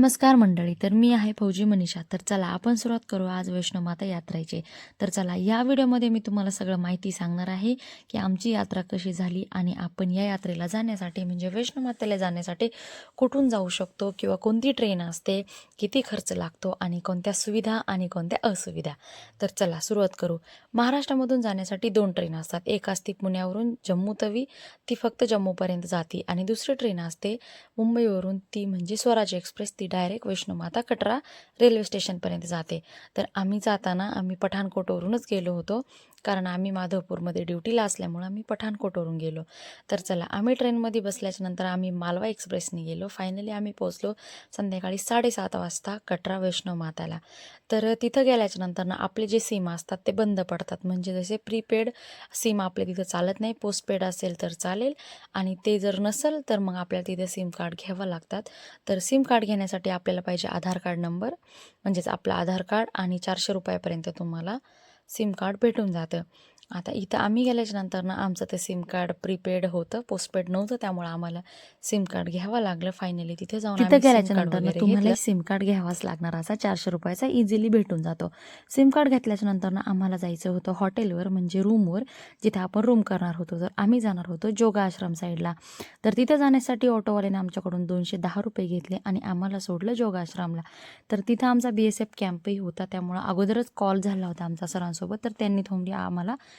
नमस्कार मंडळी तर मी आहे फौजी मनीषा. तर चला आपण सुरुवात करू आज वैष्णवमाता यात्रेचे. तर चला या व्हिडिओमध्ये मी तुम्हाला सगळं माहिती सांगणार आहे की आमची यात्रा कशी झाली आणि आपण या यात्रेला जाण्यासाठी म्हणजे वैष्णवमातेला जाण्यासाठी कुठून जाऊ शकतो किंवा कोणती ट्रेन असते किती खर्च लागतो आणि कोणत्या सुविधा आणि कोणत्या असुविधा. तर चला सुरुवात करू. महाराष्ट्रामधून जाण्यासाठी दोन ट्रेन असतात. एक असते पुण्यावरून जम्मू तवी ती फक्त जम्मूपर्यंत जाते. आणि दुसरी ट्रेन असते मुंबईवरून ती म्हणजे स्वराज एक्सप्रेस ती डायरेक्ट वैष्णवमाता कटरा रेल्वे स्टेशनपर्यंत जाते. तर आम्ही जाताना आम्ही पठाणकोटवरूनच गेलो होतो. कारण आम्ही माधवपूरमध्ये ड्युटीला असल्यामुळं आम्ही पठाणकोटवरून गेलो. तर चला आम्ही ट्रेनमध्ये बसल्याच्या नंतर आम्ही मालवा एक्सप्रेसने गेलो. फायनली आम्ही पोचलो संध्याकाळी साडेसात वाजता कटरा वैष्णव माताला. तर तिथं गेल्याच्यानंतर ना आपले जे सिम असतात ते बंद पडतात. म्हणजे जसे प्रीपेड सिम आपले तिथं चालत नाही पोस्टपेड असेल तर चालेल. आणि ते जर नसेल तर मग आपल्याला तिथे सिम कार्ड घ्यावं लागतात. तर सिम कार्ड घेण्यासाठी आपल्याला पाहिजे आधार कार्ड नंबर म्हणजेच आपलं आधार कार्ड आणि चारशे रुपयापर्यंत तुम्हाला सिम कार्ड भेटून जातं. आता इथं आम्ही गेल्याच्यानंतर ना आमचं ते सिम कार्ड प्रीपेड होतं पोस्टपेड नव्हतं त्यामुळे आम्हाला सिम कार्ड घ्यावं लागलं फायनली तिथे जाऊन तिथं गेल्याच्यानंतर तुम्हाला. सिम कार्ड घ्यावाच लागणार असा चारशे रुपयाचा इझिली भेटून जातो. सिम कार्ड घेतल्याच्या नंतर ना आम्हाला जायचं होतं हॉटेलवर म्हणजे रूमवर जिथे आपण रूम करणार होतो. तर आम्ही जाणार होतो जोगा आश्रम साईडला तर तिथे जाण्यासाठी ऑटोवाल्याने आमच्याकडून दोनशे दहा रुपये घेतले आणि आम्हाला सोडलं जोगा आश्रमला. तर तिथं आमचा बी एस एफ कॅम्पही होता त्यामुळं अगोदरच कॉल झाला होता आमचा सरांसोबत तर त्यांनी थोडी आम्हाला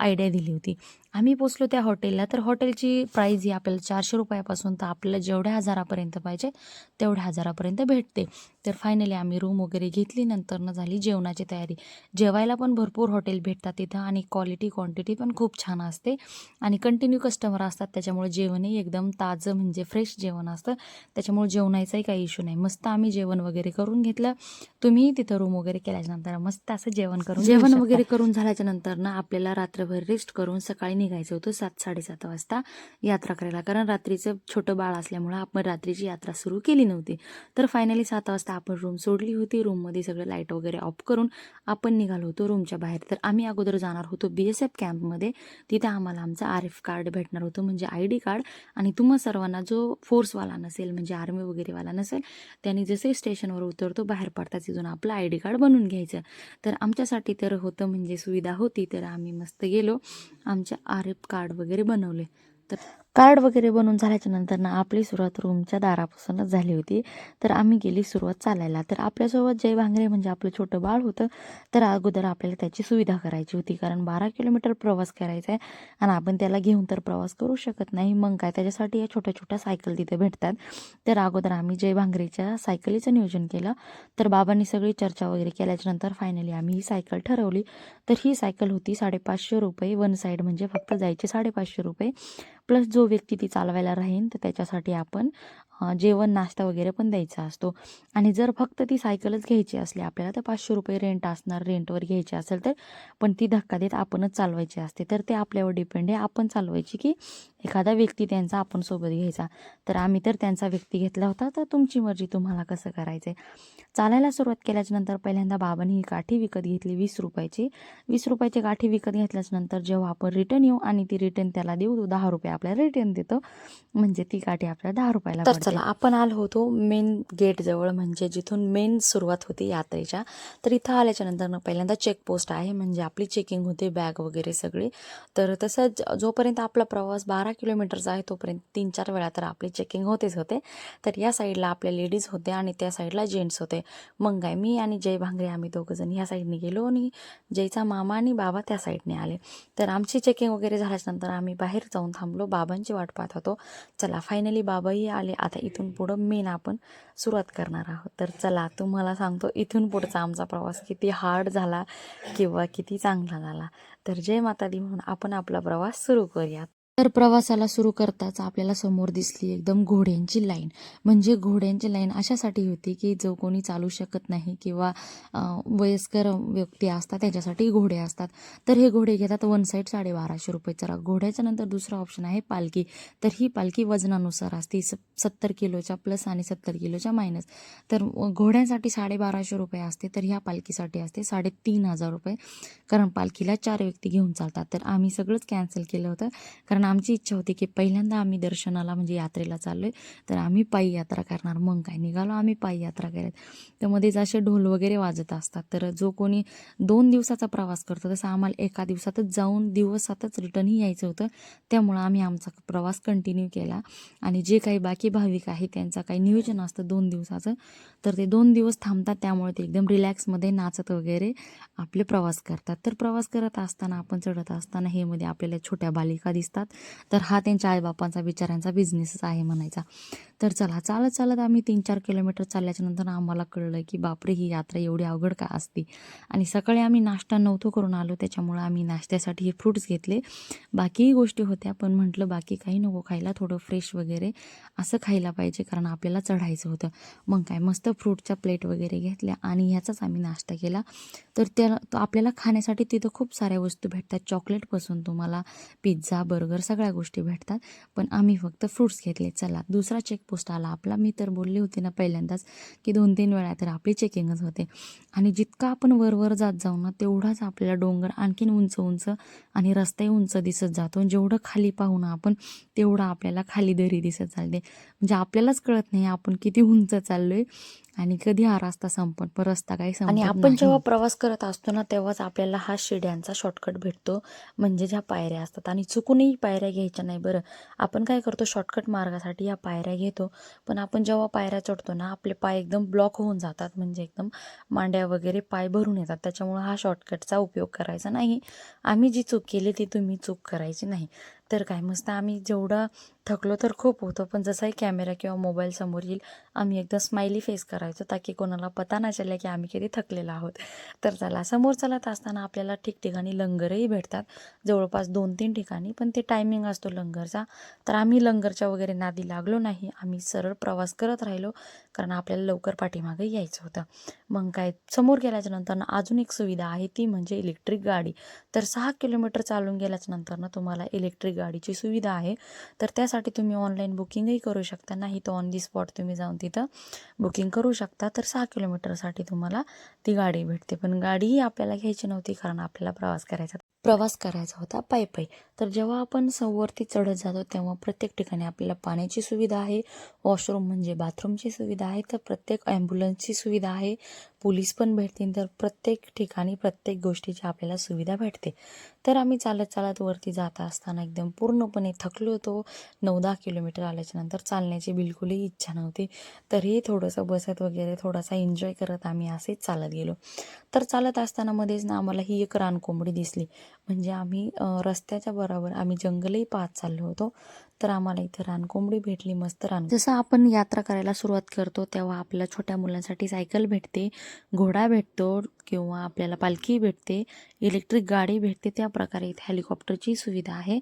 आयडिया दिली होती. आम्ही पोचलो त्या हॉटेलला. तर हॉटेलची प्राईज ही आपल्याला चारशे रुपयापासून तर आपल्याला जेवढ्या हजारापर्यंत पाहिजे तेवढ्या हजारापर्यंत भेटते. तर फायनली आम्ही रूम वगैरे घेतली. नंतरनं झाली जेवणाची तयारी. जेवायला पण भरपूर हॉटेल भेटतात तिथं आणि क्वालिटी क्वांटिटी पण खूप छान असते. आणि कंटिन्यू कस्टमर असतात. त्याच्यामुळे जेवणही एकदम ताजं म्हणजे फ्रेश जेवण असतं. त्याच्यामुळे जेवणाचाही काही इश्यू नाही. मस्त आम्ही जेवण वगैरे करून घेतलं. तुम्ही तिथं रूम वगैरे केल्याच्यानंतर मस्त असं जेवण करून जेवण. वगैरे करून झाल्याच्यानंतर ना आपल्याला रात्रभर रेस्ट करून सकाळी निघायचं होतं सात साडेसात वाजता यात्रा करायला. कारण रात्रीचं छोटं बाळ असल्यामुळं आपण रात्रीची यात्रा सुरू केली नव्हती. तर फायनली सात वाजता आपण रूम सोडली होती. रूममध्ये सगळं लाइट वगैरे ऑफ करून आपण निघालो होतो रूमच्या बाहेर. तर आम्ही अगोदर जाणार होतो बी एस एफ कॅम्पमध्ये तिथं आम्हाला आमचं आर एफ कार्ड भेटणार होतं म्हणजे आय डी कार्ड आणि तुम्हा सर्वांना जो फोर्सवाला नसेल म्हणजे आर्मी वगैरेवाला नसेल त्यांनी जसे स्टेशनवर उतरतो बाहेर पडता तिथून आपलं आय डी कार्ड बनवून घ्यायचं. तर आमच्यासाठी तर होतं म्हणजे सुविधा होती. तर आम्ही मस्त गेलो. आमचे आर कार्ड वगैरे बनवले. तर कार्ड वगैरे बनवून झाल्याच्यानंतर ना आपली सुरुवात रूमच्या दारापासूनच झाली होती. तर आम्ही गेली सुरुवात चालायला. तर आपल्यासोबत जय भांगरे म्हणजे आपलं छोटं बाळ होतं. तर अगोदर आपल्याला त्याची सुविधा करायची होती. कारण बारा किलोमीटर प्रवास करायचा आहे आणि आपण त्याला घेऊन तर प्रवास करू शकत नाही. मग काय? त्याच्यासाठी या छोट्या छोट्या सायकल तिथे भेटतात. तर अगोदर आम्ही जय भांगरेच्या सायकलीचं नियोजन केलं. तर बाबांनी सगळी चर्चा वगैरे केल्याच्यानंतर फायनली आम्ही ही सायकल ठरवली. तर ही सायकल होती साडेपाचशे रुपये. वन साईड म्हणजे फक्त जायचे साडेपाचशे रुपये. प्लस जो व्यक्ती ती चालवायला राहीन तर त्याच्यासाठी आपण जेवण नाश्ता वगैरे पण द्यायचा असतो. आणि जर फक्त ती सायकलच घ्यायची असली आपल्याला तर पाचशे रुपये रेंट असणार रेंटवर घ्यायची असेल तर पण ती धक्का देत आपणच चालवायची असते. तर ते आपल्यावर डिपेंड आहे. आपण चालवायची की एखादा व्यक्ती त्यांचा आपण सोबत घ्यायचा. तर आम्ही तर त्यांचा व्यक्ती घेतला होता तर तुमची मर्जी तुम्हाला कसं करायचं आहे चालायला सुरुवात केल्याच्यानंतर पहिल्यांदा बाबांनी ही काठी विकत घेतली वीस रुपयाची. वीस रुपयाची काठी विकत घेतल्याच्या नंतर जेव्हा आपण रिटर्न येऊ आणि ती रिटर्न त्याला देऊ तो दहा रुपये आपल्याला रिटर्न देतो. म्हणजे ती काठी आपल्याला दहा रुपयाला. चला आपण आलो होतो मेन गेटजवळ म्हणजे जिथून मेन सुरुवात होती यात्रेच्या. तर इथं आल्याच्यानंतर ना पहिल्यांदा चेकपोस्ट आहे म्हणजे आपली चेकिंग होते बॅग वगैरे सगळी. तर तसंच जोपर्यंत आपला प्रवास बारा किलोमीटरचा आहे तोपर्यंत तीन चार वेळा तर आपली चेकिंग होतेच होते. तर या साईडला आपल्या लेडीज होते आणि त्या साईडला जेंट्स होते. मग काय मी आणि जय भांगरे आम्ही दोघंजण ह्या साईडने गेलो आणि जयचा मामा आणि बाबा त्या साईडने आले. तर आमची चेकिंग वगैरे झाल्याच्यानंतर आम्ही बाहेर जाऊन थांबलो बाबांची वाट पाहत होतो. चला फायनली बाबाही आले. आता इथून पुढं मेन आपण सुरुवात करणार आहोत. तर चला तुम्हाला सांगतो इथून पुढचा आमचा प्रवास किती हार्ड झाला किंवा किती चांगला झाला. तर जय माता दी म्हणून आपण आपला प्रवास सुरू करूयात. तर प्रवासाला सुरू करताच आपल्याला समोर दिसली एकदम घोड्यांची लाईन. म्हणजे घोड्यांची लाईन अशासाठी होती की जो कोणी चालू शकत नाही किंवा वयस्कर व्यक्ती असतात त्याच्यासाठी घोडे असतात. तर हे घोडे घेतात वन साईड साडेबाराशे रुपये. चला घोड्याच्या नंतर दुसरा ऑप्शन आहे पालखी. तर ही पालखी वजनानुसार असते. स सत्तर किलोच्या प्लस आणि सत्तर किलोच्या मायनस. तर घोड्यांसाठी साडेबाराशे रुपये असते. तर ह्या पालखीसाठी असते साडेतीन हजार रुपये. कारण पालखीला चार व्यक्ती घेऊन चालतात. तर आम्ही सगळंच कॅन्सल केलं होतं. कारण कारण आमची इच्छा होती की पहिल्यांदा आम्ही दर्शनाला म्हणजे यात्रेला चाललो आहे तर आम्ही पायी यात्रा करणार. मग काय? निघालो आम्ही पायी यात्रा करत तर मध्येच असे ढोल वगैरे वाजत असतात. तर जो कोणी दोन दिवसाचा प्रवास करतो तसं आम्हाला एका दिवसातच जाऊन दिवसातच रिटर्नही यायचं होतं. त्यामुळं आम्ही आमचा प्रवास कंटिन्यू केला. आणि जे काही बाकी भाविक आहे त्यांचं काही नियोजन असतं दोन दिवसाचं. तर ते दोन दिवस थांबतात. त्यामुळे ते एकदम रिलॅक्समध्ये नाचत वगैरे आपले प्रवास करतात. तर प्रवास करत असताना आपण चढत असताना हे मध्ये आपल्याला छोट्या बालिका दिसतात. तर हा त्यांच्या आईबापांचा विचारांचा बिझनेसच आहे म्हणायचा. तर चला चालत चालत आम्ही तीन चार किलोमीटर चालल्याच्या नंतर आम्हाला कळलं की बापरे ही यात्रा एवढी अवघड का असते? आणि सकाळी आम्ही नाश्ता नव्हतो करून आलो त्याच्यामुळं आम्ही नाश्त्यासाठी हे फ्रूट्स घेतले. बाकीही गोष्टी होत्या पण म्हटलं बाकी काही नको खायला थोडं फ्रेश वगैरे असं खायला पाहिजे कारण आपल्याला चढायचं होतं. मग काय मस्त फ्रूटच्या प्लेट वगैरे घेतल्या आणि ह्याचाच आम्ही नाश्ता केला. तर त्या तो आपल्याला खाण्यासाठी तिथं खूप साऱ्या वस्तू भेटतात. चॉकलेटपासून तुम्हाला पिझ्झा बर्गर सगळ्या गोष्टी भेटतात. पण आम्ही फक्त फ्रूट्स घेतले. चला दुसरा पोस्ट आला आपला मी तर बोलले होते ना पहिल्यांदाच की दोन तीन वेळा तर आपली चेकिंगच होते. आणि जितका आपण वरवर जात जाऊ ना तेवढाच आपल्याला डोंगर आणखीन उंच उंच आणि रस्ताही उंच दिसत जातो. जेवढं खाली पाहू ना आपण तेवढं आपल्याला खाली दरी दिसत चालते. म्हणजे आपल्यालाच कळत नाही आपण किती उंच चाललो आहे आणि कधी हा रस्ता संपत पण रस्ता काही संपत आणि आपण. जेव्हा प्रवास करत असतो ना तेव्हाच आपल्याला हा शिड्यांचा शॉर्टकट भेटतो. म्हणजे ज्या पायऱ्या असतात. आणि चुकूनही पायऱ्या घ्यायच्या नाही बरं. आपण काय करतो शॉर्टकट मार्गासाठी या पायऱ्या घेतो. पण आपण जेव्हा पायऱ्या चढतो ना आपले पाय एकदम ब्लॉक होऊन जातात. म्हणजे एकदम मांड्या वगैरे पाय भरून येतात. त्याच्यामुळे हा शॉर्टकटचा उपयोग करायचा नाही. आम्ही जी चूक केली ती तुम्ही चूक करायची नाही. तर काय मस्त आम्ही जेवढं थकलो तर खूप होतं पण जसाही कॅमेरा किंवा मोबाईल समोर येईल आम्ही एकदम स्माइली फेस करायचो ताकी कोणाला पता ना चले की आम्ही किती थकलेलो आहोत. तर चला समोर चालत असताना आपल्याला ठिकठिकाणी लंगरही भेटतात जवळपास दोन तीन ठिकाणी पण ते टायमिंग असतो लंगरचा. तर आम्ही लंगरच्या वगैरे नादी लागलो नाही आम्ही सरळ प्रवास करत राहिलो कारण आपल्याला लवकर पाठीमागे यायचं होतं. मग काय समोर गेल्याच्यानंतर अजून एक सुविधा आहे ती म्हणजे इलेक्ट्रिक गाडी. तर सहा किलोमीटर चालून गेल्याच्यानंतर तुम्हाला इलेक्ट्रिक गाडीची सुविधा आहे. तर त्यासाठी तुम्ही ऑनलाईन बुकिंगही करू शकता. नाही तर ऑन दी स्पॉट तुम्ही जाऊन तिथं बुकिंग करू शकता. तर सहा किलोमीटरसाठी तुम्हाला ती गाडी भेटते. पण गाडीही आपल्याला घ्यायची नव्हती कारण आपल्याला प्रवास करायचा. प्रवास करायचा होता पायी पायी तर जेव्हा आपण सवरती चढत जातो तेव्हा प्रत्येक ठिकाणी आपल्याला पाण्याची सुविधा आहे वॉशरूम म्हणजे बाथरूमची सुविधा आहे तर प्रत्येक ॲम्ब्युलन्सची सुविधा आहे पोलीस पण भेटतील तर प्रत्येक ठिकाणी प्रत्येक गोष्टीची आपल्याला सुविधा भेटते. तर आम्ही चालत चालत वरती जात असताना एकदम पूर्णपणे थकलो होतो. नऊ दहा किलोमीटर आल्याच्यानंतर चालण्याची बिलकुलही इच्छा नव्हती. तरीही थोडंसं बसत वगैरे थोडासा एन्जॉय करत आम्ही असेच चालत गेलो. तर चालत असताना मध्येच ना आम्हाला ही एक रानकोंबडी दिसली. म्हणजे आम्ही रस्त्याच्या बरोबर आम्ही जंगलही पाहत चाललो होतो. तर आम्हाला इथं रानकोंबडी भेटली मस्त रान जसं आपण यात्रा करायला सुरुवात करतो तेव्हा आपल्या छोट्या मुलांसाठी सायकल भेटते घोडा भेटतो किंवा आपल्याला पालखी भेटते इलेक्ट्रिक गाडी भेटते त्या प्रकारे इथे हेलिकॉप्टरची सुविधा आहे.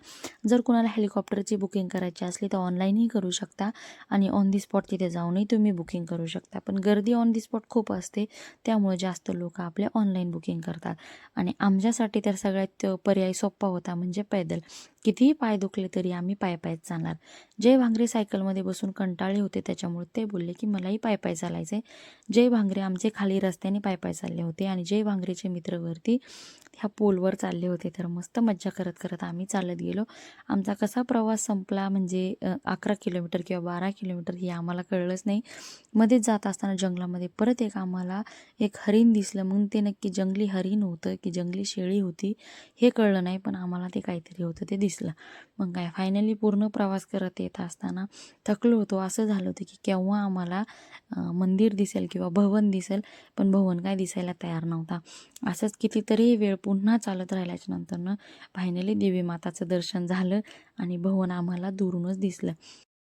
जर कुणाला हेलिकॉप्टरची बुकिंग करायची असली तर ऑनलाईनही करू शकता आणि ऑन दी स्पॉट तिथे जाऊनही तुम्ही बुकिंग करू शकता. पण गर्दी ऑन दी स्पॉट खूप असते त्यामुळे जास्त लोक आपले ऑनलाईन बुकिंग करतात. आणि आमच्यासाठी तर सगळ्यात पर्याय सोपा होता म्हणजे पैदल. कितीही पाय दुखले तरी आम्ही पाय पायच जाणार जय भांगरे सायकलमध्ये बसून कंटाळले होते त्याच्यामुळे ते बोलले की मलाही पाय पाय चालायचं आहे जय भांगरे आमचे खाली रस्त्याने पाय पाय चालले होते आणि जय भांगरेचे मित्रवरती ह्या पोलवर चालले होते. तर मस्त मज्जा करत करत आम्ही चालत गेलो. आमचा कसा प्रवास संपला म्हणजे अकरा किलोमीटर किंवा बारा किलोमीटर हे आम्हाला कळलंच नाही. मध्येच जात असताना जंगलामध्ये परत एक आम्हाला एक हरिण दिसलं. मग ते नक्की जंगली हरिण होतं की जंगली शेळी होती हे कळलं नाही पण आम्हाला ते काहीतरी होतं ते दिसलं. मग काय फायनली पूर्ण प्रवास करत येत असताना थकलो होतो. असं झालं होतं की केव्हा आम्हाला मंदिर दिसेल किंवा भवन दिसेल. पण भवन काय दिसायला तयार नव्हता. असंच कितीतरी वेळ पुन्हा चालत राहिल्याच्या नंतरनं फायनली देवी माताचं दर्शन झालं आणि भवन आम्हाला दुरूनच दिसलं.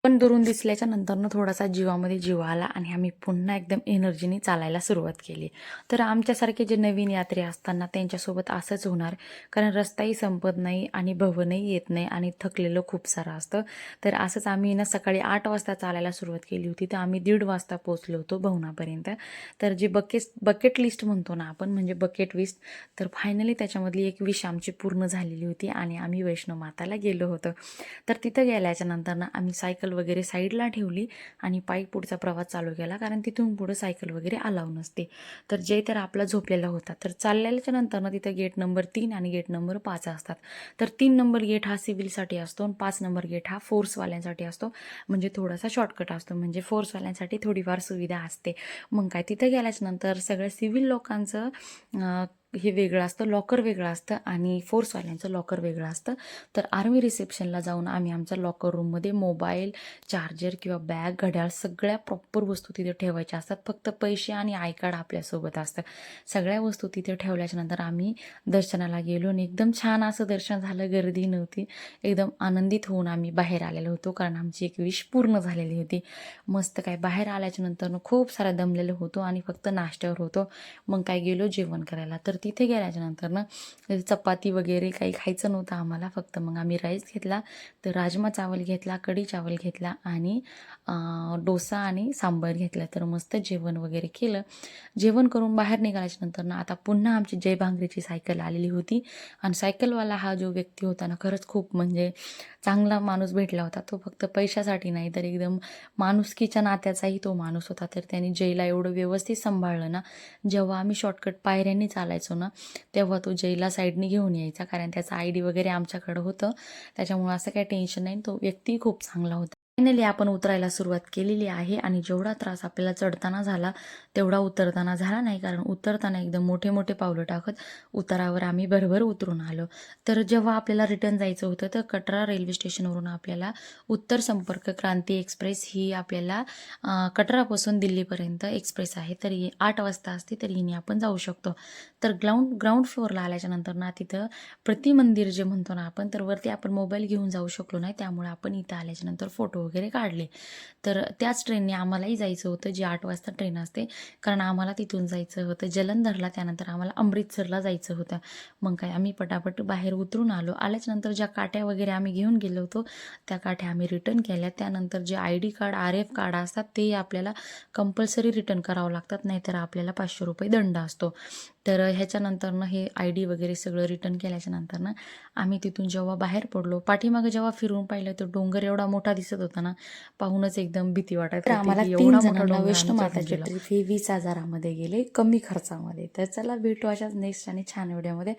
पण दुरून दिसल्याच्या नंतरनं थोडासा जीवामध्ये जीव आला आणि आम्ही पुन्हा एकदम एनर्जीने चालायला सुरुवात केली. तर आमच्यासारखे जे नवीन यात्रे असताना त्यांच्यासोबत असंच होणार कारण रस्ताही संपत नाही आणि भवनही येत नाही आणि थकलेलं खूप सारं असतं. तर असंच आम्ही ना सकाळी आठ वाजता चालायला सुरुवात केली होती तर आम्ही दीड वाजता पोचलो होतो भवनापर्यंत. तर जी बकेट बकेट लिस्ट म्हणतो ना आपण म्हणजे बकेट लिस्ट तर फायनली त्याच्यामधली एक विश आमची पूर्ण झालेली होती आणि आम्ही वैष्णव माताला गेलो होतो. तर तिथं गेल्याच्या नंतरनं आम्ही सायकल सायकल वगैरे साईडला ठेवली आणि पायी पुढचा प्रवास चालू केला कारण तिथून पुढं सायकल वगैरे अलाव नसते. तर जय तर आपला झोपलेला होता तर चाललेल्याच्या नंतर ना तिथं गेट नंबर तीन आणि गेट नंबर पाच असतात. तर तीन नंबर गेट हा सिव्हिलसाठी असतो आणि पाच नंबर गेट हा फोर्सवाल्यांसाठी असतो. म्हणजे थोडासा शॉर्टकट असतो म्हणजे फोर्सवाल्यांसाठी थोडीफार सुविधा असते. मग काय तिथं गेल्याच्यानंतर सगळ्या सिव्हिल लोकांचं हे वेगळं असतं लॉकर वेगळं असतं आणि फोर्सवाल्यांचं लॉकर वेगळं असतं. तर आर्मी रिसेप्शनला जाऊन आम्ही आमच्या लॉकर रूममध्ये मोबाईल चार्जर किंवा बॅग घड्याळ सगळ्या प्रॉपर वस्तू तिथे ठेवायच्या असतात. फक्त पैसे आणि आय कार्ड आपल्यासोबत असतं. सगळ्या वस्तू तिथे ठेवल्याच्या नंतर आम्ही दर्शनाला गेलो आणि एकदम छान असं दर्शन झालं. गर्दी नव्हती. एकदम आनंदित होऊन आम्ही बाहेर आलेलो होतो कारण आमची एक विश पूर्ण झालेली होती. मस्त काय बाहेर आल्याच्यानंतर खूप सारा दमलेलो होतो आणि फक्त नाश्त्यावर होतो. मग काय गेलो? जेवण करायला. तर तिथे गेल्याच्यानंतर ना चपाती वगैरे काही खायचं नव्हतं आम्हाला फक्त मग आम्ही राईस घेतला तर राजमा चावल घेतला कढी चावल घेतला आणि डोसा आणि सांबार घेतला तर मस्त जेवण वगैरे केलं. जेवण करून बाहेर निघाल्याच्या नंतर ना आता पुन्हा आमची जय भांगरीची सायकल आलेली होती. आणि सायकलवाला हा जो व्यक्ती होता ना खरंच खूप म्हणजे चांगला माणूस भेटला होता. तो फक्त पैशासाठी नाही तर एकदम माणुसकीच्या नात्याचाही तो माणूस होता. तर त्याने जयला एवढं व्यवस्थित सांभाळलं ना जेव्हा आम्ही शॉर्टकट पायऱ्यांनी चालायचो ना तेव्हा तो जयला साईडने घेऊन यायचा. कारण त्याचा आय डी वगैरे आमच्याकडं होतं. त्याच्यामुळं असं काही टेन्शन नाही. तो व्यक्ती खूप चांगला होता. फायनली आपण उतरायला सुरुवात केलेली आहे आणि जेवढा त्रास आपल्याला चढताना झाला तेवढा उतरताना झाला नाही. कारण उतरताना एकदम मोठे मोठे पावलं टाकत उतारावर आम्ही भरभर उतरून आलो. तर जेव्हा आपल्याला रिटर्न जायचं होतं तर कटरा रेल्वे स्टेशनवरून आपल्याला उत्तर संपर्क क्रांती एक्सप्रेस ही आपल्याला कटरापासून दिल्लीपर्यंत एक्सप्रेस आहे. तर ही आठ वाजता असते तर हिने आपण जाऊ शकतो. तर ग्राउंड ग्राउंड फ्लोअरला आल्याच्यानंतर ना तिथं प्रतिमंदिर जे म्हणतो ना आपण तर वरती आपण मोबाईल घेऊन जाऊ शकलो नाही. त्यामुळे आपण इथं आल्याच्यानंतर फोटो वगैरे काढले. तर त्याच ट्रेनने आम्हालाही जायचं होतं जी आठ वाजता ट्रेन असते. कारण आम्हाला तिथून जायचं होतं. जलंधरला त्यानंतर आम्हाला अमृतसरला जायचं होतं. मग काय आम्ही पटापट बाहेर उतरून आलो. आल्याच्यानंतर ज्या काट्या वगैरे आम्ही घेऊन गेलो होतो त्या काठ्या आम्ही रिटर्न केल्या. त्यानंतर जे I D card R F card असतात ते आपल्याला कंपल्सरी रिटर्न करावं लागतात. नाहीतर आपल्याला पाचशे रुपये दंड असतो. तर ह्याच्यानंतर ना हे आय डी वगैरे सगळं रिटर्न केल्याच्यानंतर ना आम्ही तिथून जेव्हा बाहेर पडलो पाठीमागे जेव्हा फिरून पाहिलं तर डोंगर एवढा मोठा दिसत होता ना पाहूनच एकदम भीती वाटत आम्हाला एवढा मोठा वैष्णो माताची. ट्रिप ही वीस हजारामध्ये गेले कमी खर्चामध्ये. तर चला भेटू अशाच नेक्स्ट आणि छान व्हिडिओमध्ये